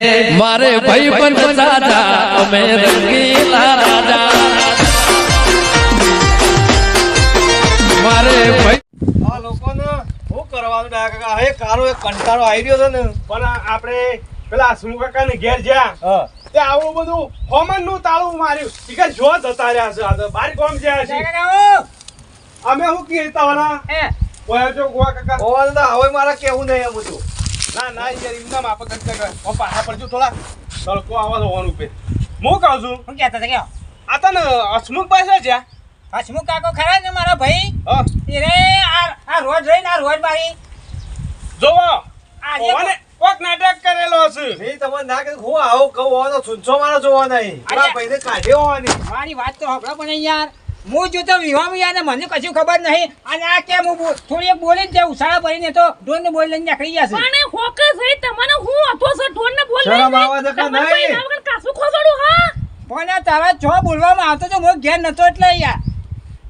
મારે ભાઈ પણ સાજા અમે રંગીલા રાજા. મારે ભાઈ આ લોકોને શું કરવાનું ડાયા કાકા? હવે કારો એક કંટાળો આવી રહ્યો છે ને. પણ આપણે પેલા હસમુખ કાકાને ઘેર જ્યાં તે આવું બધું કોમનનું તાળું માર્યું. કે જો જતા રહ્યા છે આ તો. બાર કોમ જ્યાં છે? અમે શું કહેતા વાળા ઓય જો ગોવા કાકા. હોવાનું તો હવે મારે કેવું નહીં એમ બધું. ના ના યાર એમના માપે ઓ પાછા પડજો થોડા તડકો આવા હોવાનું પે હું કહું છું? શું કહેતા હતા કયો? આ તને હસમુખ પાસે જ્યાં? હસમુખ કાકો ખરા ને મારા ભાઈ? હા. એ રે આ આ રોજ રહીને આ રોજ મારી જોવો. આજે ઓને કોક નાટક કરેલો હશે. એ તમને ના કીધું હું આવું કહું હોવાનો મારો જોવો નહીં. આ ભાઈને કાઢ્યો હોવાની. મારી વાત તો હબળો પણ યાર. હું જો તો વિવાહ યાર ને મને કશું ખબર નહીં. અને આ કેમ હું થોડી એક બોલી ને ઉછાળા ભરીને તો ડોન બોલી લઈને નીકળી જશે અને પણ હોકે છે તમને હું હતો સર ઢોર ને બોલ શરમ આવે છે કે નહીં? કાસુ ખોસડું હા? પણ આ તારા છો બોલવામાં આવતો તો હું ઘેર નતો એટલે યાર.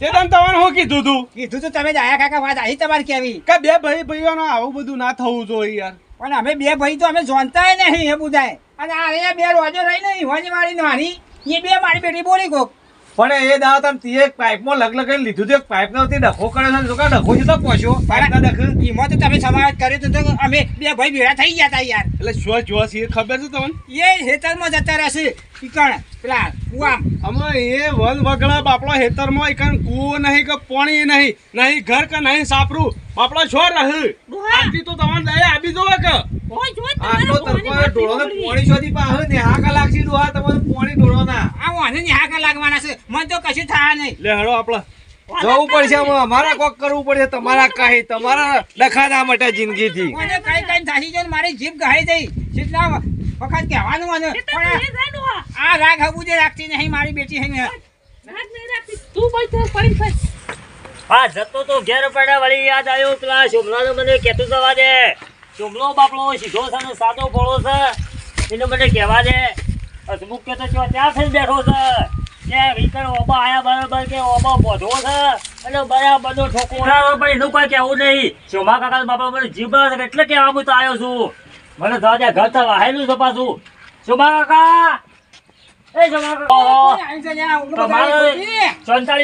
તે તમ તમારે શું કીધું તું? કીધું તો તમે જાયા કાકા વાત આવી તમારે કેવી? કે બે ભાઈ ભાઈઓનો આવું બધું ના થવું જોઈએ યાર. પણ અમે બે ભાઈ તો અમે જોનતા નહીં એ બુધાય. અને આ બે રોજો રહી નહીં વાળી નાની એ બે મારી બેટી બોલી કોક. પણ એ દાવ તમે તે એક પાઇપમાં લગ લગાઈને લીધું હતું એક પાઇપ નો તે ડખો કર્યો છે. ને ડખો છે તો પહોંચ્યો પાઇપ ના ડખ. એમાં તો તમે સમાવેશ કર્યો તો તો અમે બે ભાઈ ભેળા થઈ ગયા હતા યાર. એટલે શું જો છે એ ખબર છે તમને? એ હેતરમાં જતા રહેશે. ઈકણ પેલા કુવામ. અમે એ વન વગડા બાપડો હેતરમાં એકન કુવો નહીં કે પાણી નહીં નહીં ઘર કે નહીં સાપરું. બાપડો છો રહે? આટલી તો તમારે દયા આપી દો કે? ઓય જો તમારો ઢોળો શોધી પાસે ને હા કલાક ડોહા દોહા પોણી ઢોળો લાગવાના છે. મને તો કશું થયા નહીં. લે હળો આપડે જવું પડશે આમાં. કોક કરવું પડશે તમારા કાહી તમારા ડખા માટે જિંદગીથી. મને કઈ કઈ થાસી જો મારી જીભ ગહાઈ દઈ કેટલા વખત કહેવાનું મને. આ- રાગ હબુજે રાખતી નહીં મારી બેટી હે ને. તું બોલ તો પડી હા જતો તો ઘેર પડ્યા વળી યાદ આવ્યો પેલા શોભલાનો મને કહેતું જવા દે. શોભલો બાપલો સીધો છે સાદો ભોળો છે. એને મને કહેવા દે. હસમુખ કે તો ત્યાં ત્યાં થઈને બેઠો છે? કે ઓબા આયા બરાબર કે ઓબા બોધો છે? અને બરાબરનો ઠોકો બરાબર પણ એનું કોઈ કહેવું નહીં. શોભા કાકા બાપા મને બરાબર એટલે કહેવા હું તો આવ્યો છું. મને જવા દે ઘર તો વાહેલું છે પાછું. શોભા કાકા! કાકા!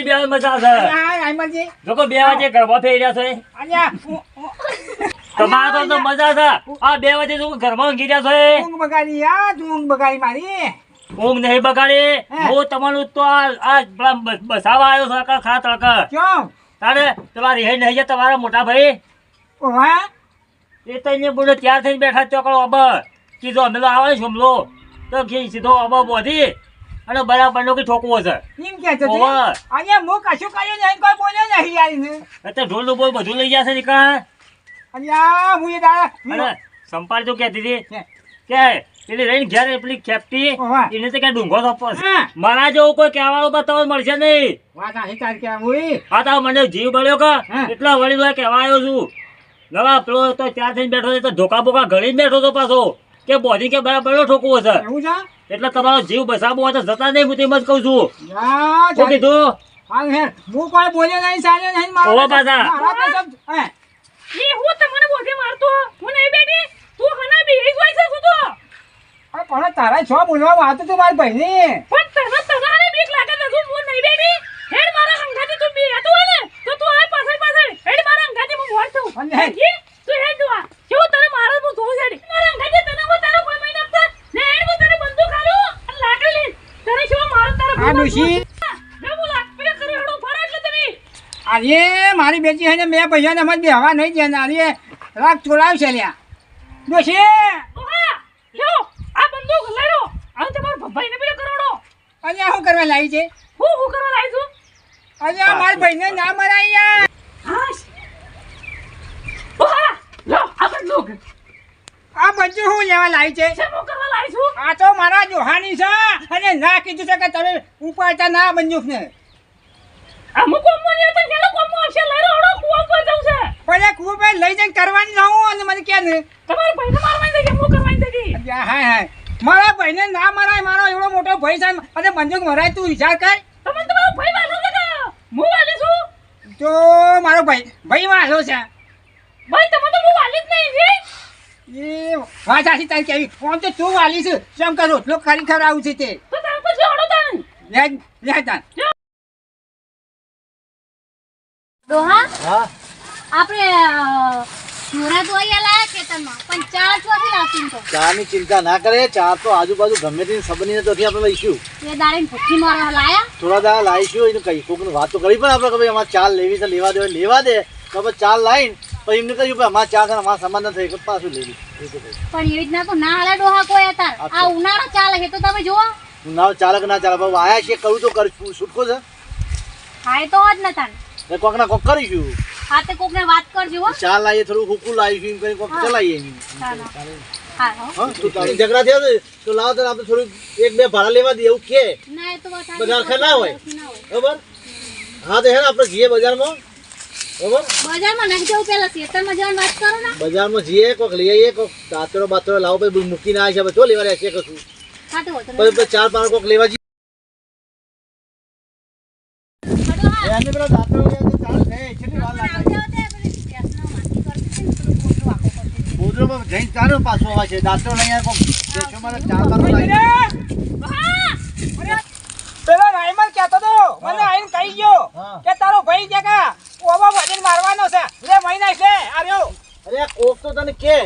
બે મજા છે બે વાગે ગરબા થઈ રહ્યા છે. તમારે તો તો મજા છે. આ બે વાગે જો ઘરમાં ઊંઘી છે ઊંઘ બગાડી યાર ઊંઘ બગાડી મારી. ઊંઘ નહીં બગાડી? હે. હું તમારું તો આ બસાવા આવ્યો છું આખા ખા ક્यों તારે તમારે રિહાઈ નહીં જાય તમારા મોટા ભાઈ? ઓહા એ તો બોલો તૈયાર થઈને બેઠા ચોકડો અબ કીધો અમે તો આવે છે હમલો તો કે સીધો અબ બોધી અને બરાબર નો કે ઠોકવો છે. એમ કે છે. અહીંયા હું કશું કર્યું નહીં કોઈ બોલ્યો નહીં યાર. એટલે ઢોલ બોલ બધું લઈ જશે નીકળ અહીંયા હું એ દાડા સંપાર તો કહેતી હતી કે એટલે રહીને ઘેર પેલી ખેપટી એને તો ક્યાં ડુંગો થપો મારા જેવું કોઈ કહેવાનો બતાવો મળશે નહીં. વાત આહી તાર કે હું આ તો મને જીવ બળ્યો કે. એટલા વળી તો કહેવા આવ્યો છું. નવા પેલો તો ત્યાં થઈને બેઠો તો ધોકા બોકા ગળીને બેઠો તો પાછો. કે બોધી કે બરાબર ઠોકવો છે. એવું છે? એટલે તમારો જીવ બસાબો હોય તો જતા નહીં હું તેમ જ કહું છું. શું કીધું? હું કોઈ બોલ્યો નહીં ચાલ્યો નહીં મારો પાછા. સબ હે તમને બોધે મારતો? હું નહીં બેઠી? તું હના બેહી જોઈ છે તું તો? અરે પણ તારા છો બોલવા વાત તો મારી બહેની પણ તને તને બીક લાગે તો હું નહીં બેઠી? હેડ મારા હંગાથી તું બી હતો ને તો તું આ પાછળ પાછળ. હેડ મારા હંગાથી હું મોર છું અને તું હેડ આ કેવું તને મારા હું ધોવું છે મારા હંગાથી તને હું તારો કોઈ મહિના ને હેડ હું તને બંદૂક આલું લાકડી તને શું મારો તારો આ ડોશી ના બોલા પેલા કરી હડો ફરા એટલે તમે અરે મારી બેટી હે ને મેં પૈસા ને અમે બેહવા નહીં દે અરે રાગ છે. લ્યા ડોશી લ્યો આ બંદૂક લઈ લો હવે તમારા ભભાઈને પેલો કરોડો અહીંયા શું કરવા લાવી છે? હું શું કરવા લાવી છું? અને મારી ભાઈને ના મરાય યાર. ઓહા લ્યો આ બંદૂક. આ બધું હું લેવા લાવી છે? છે કરવા લાવી છું? આ તો મારા જોહાની છે. અને ના કીધું છે કે તમે ઉપાડતા ના બંદૂક ને અમુક હશે લઈ હડો કુવા પર જવું છે. પણ કુવા પર લઈ જઈને કરવાની જાઉં અને મને કે ને? તમારે ભાઈને મારવાની છે હું કરવાની છે હાય હાય. મારા ભાઈને ના મરાય મારો એવડો મોટો ભાઈ છે. અને બંદૂક મરાય તું વિચાર કર. તમે તમારો ભાઈ વાલો છે હું વાલી છું. તો મારો ભાઈ ભાઈ વાલો છે. ભાઈ તમે તો હું વાલી જ નહીં છે એ વાત સાચી તારી કેવી? ફોન તો તું વાલી છે. કેમ કે રોટલો કરી ખવડાવું છે તે. તો તાર પછી હળો તાન લે લે તાન હા. આપણે તો અહીંયા લાયા ખેતરમાં પણ ચાર ચોથી લાવતી તો. ચાની ચિંતા ના કરે ચા તો આજુબાજુ ગમે તેની સંબંધીને ત્યાંથી આપણે લઈશું. એ દાડે ભૂખી મારવા લાયા? થોડા દાડા લાવીશું એને કઈ કોકને વાત તો કરી પણ આપણે કે ભાઈ અમારે ચાલ લેવી છે લેવા દે લેવા દે. તો આપણે લાવીને એમને કહ્યું કે અમારે ચા છે ને અમારા થઈ ગયું પાછું તો કહ્યું. પણ એવી રીતના તો ના હાલે ડોહા કોઈ અતાર આ ઉનાળો ચાલે છે તો તમે જુઓ. ઉનાળો ચાલે કે ના ચાલે? બાબુ આયા છીએ કરું તો કરીશું છૂટકો છે? તો જ નતા ને કોક ના કોક કરીશું હા તે કોકને વાત કરજો હો. ચા લાવીએ થોડું હુકુ લાવીશું એમ કરીને કોક ચલાવીએ એમ. તું તારી ઝઘડા થયો તો લાવો તો આપણે થોડું એક બે ભાડા લેવા દઈએ એવું કે. ના એ તો વાત સાચી. બધા ના હોય. બરોબર? હા તો હે આપણે જઈએ બજારમાં. બરોબર? બજારમાં નાખી જવું પેલા ખેતરમાં જવાની વાત કરો ને. બજારમાં જઈએ કોક લઈ આવીએ કોક દાંતરો બાતરો લાવો પછી મૂકીને આવે છે તો લેવા રહેશે કશું. હા તો પછી ચાર પાંચ કોક લેવા જઈએ. પેલા દાંતરો લેવા તો ચાલુ છે કેટલી વાર પણ લાગે આવતે આવતે પેલી ભેંસનો માટી કરતી હતી ને, પેલું ગોટલું આખું કરતી હતી. તારો પાછો આવે છે. દાંતરો લઈ આવ્યો દેશોમાં તો ચાર લાવી પેલો રાયમલ કહેતો તો મને આઈને કહી ગયો કે તારો ભાઈ કે કા ઓવા વજન મારવાનો છે. લે મહિના છે આવ્યો અરે કોક તો તને કે.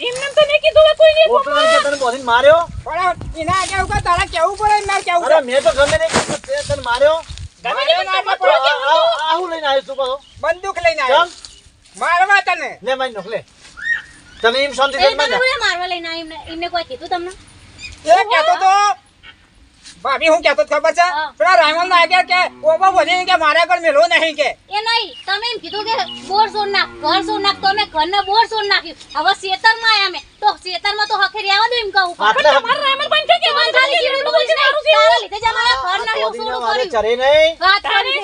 એમને તો નહીં કીધું કોઈ કોઈને કોક તો તને બોલીને માર્યો? પણ એના આગળ ઉપર તારા કેવું પડે માર કેવું અરે મેં તો ગમે નહીં કીધું તે તને માર્યો? ગમે તે મને આ- હું લઈને આવ્યો તું પાછો. બંદૂક લઈને આવ્યો. મારવા તને. લે મને નોખ લે. તને એમ શાંતિ થઈ તમે બોલે મારવા લઈને આવી એમને એમને કોઈ કીધું તમને? એ કહેતો તો ભાભી હું કહેતો ખબર છે. પેલા રાયમલ ના આગળ કે ઓબા વજન કે મારા આગળ મેલો નહીં કે? એ નહીં તમે એમ કીધું કે બોર સોડ નાખ ઘર સોડ નાખ તો અમે ઘરને બોર સોડ નાખ્યું. હવે શેતરમાં આયા અમે. તો શેતરમાં તો હખે રહેવા દો એમ કહું. પણ મારા રાયમલ પણ કે પણ ખાલી જીવડું બોલશે ને, તારા લીધે જ અમારા ઘરના એવું સોડું કર્યું. ચરે નહીં. વાત કરી.